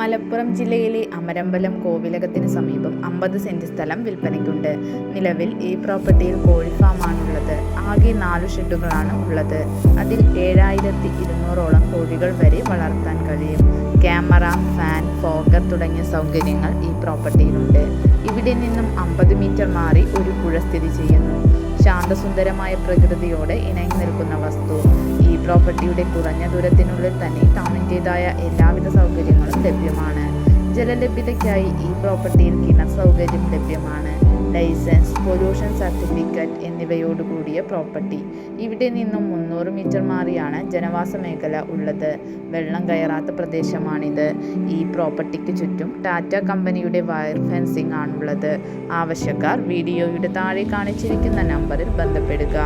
മലപ്പുറം ജില്ലയിലെ അമരമ്പലം കോവിലകത്തിന് സമീപം അമ്പത് സെന്റ് സ്ഥലം വിൽപ്പനയ്ക്കുണ്ട്. നിലവിൽ ഈ പ്രോപ്പർട്ടിയിൽ കോഴി ഫാമാണുള്ളത്. ആകെ നാലു ഷെഡുകളാണ് ഉള്ളത്. അതിൽ ഏഴായിരത്തി ഇരുന്നൂറോളം കോഴികൾ വരെ വളർത്താൻ കഴിയും. ക്യാമറ ഫാൻ ഫോഗർ തുടങ്ങിയ സൗകര്യങ്ങൾ ഈ പ്രോപ്പർട്ടിയിലുണ്ട്. ഇവിടെ നിന്നും അമ്പത് മീറ്റർ മാറി ഒരു പുഴ സ്ഥിതി ചെയ്യുന്നു. ശാന്തസുന്ദരമായ പ്രകൃതിയോട് ഇണങ്ങി നിൽക്കുന്ന വസ്തു. ഈ പ്രോപ്പർട്ടിയുടെ കുറഞ്ഞ ദൂരത്തിനുള്ളിൽ തന്നെ ടൗണിന്റെതായ എല്ലാവിധ സൗകര്യങ്ങളും ലഭ്യമാണ്. ജലലഭ്യതയ്ക്കായി ഈ പ്രോപ്പർട്ടിയിൽ കിണർ സൗകര്യം ലഭ്യമാണ്. ലൈസൻസ് പൊല്യൂഷൻ സർട്ടിഫിക്കറ്റ് എന്നിവയോടുകൂടിയ പ്രോപ്പർട്ടി. ഇവിടെ നിന്നും മുന്നൂറ് മീറ്റർ മാറിയാണ് ജനവാസ മേഖല ഉള്ളത്. വെള്ളം കയറാത്ത പ്രദേശമാണിത്. ഈ പ്രോപ്പർട്ടിക്ക് ചുറ്റും ടാറ്റ കമ്പനിയുടെ വയർ ഫെൻസിംഗ് ആണുള്ളത്. ആവശ്യക്കാർ വീഡിയോയുടെ താഴെ കാണിച്ചിരിക്കുന്ന നമ്പറിൽ ബന്ധപ്പെടുക.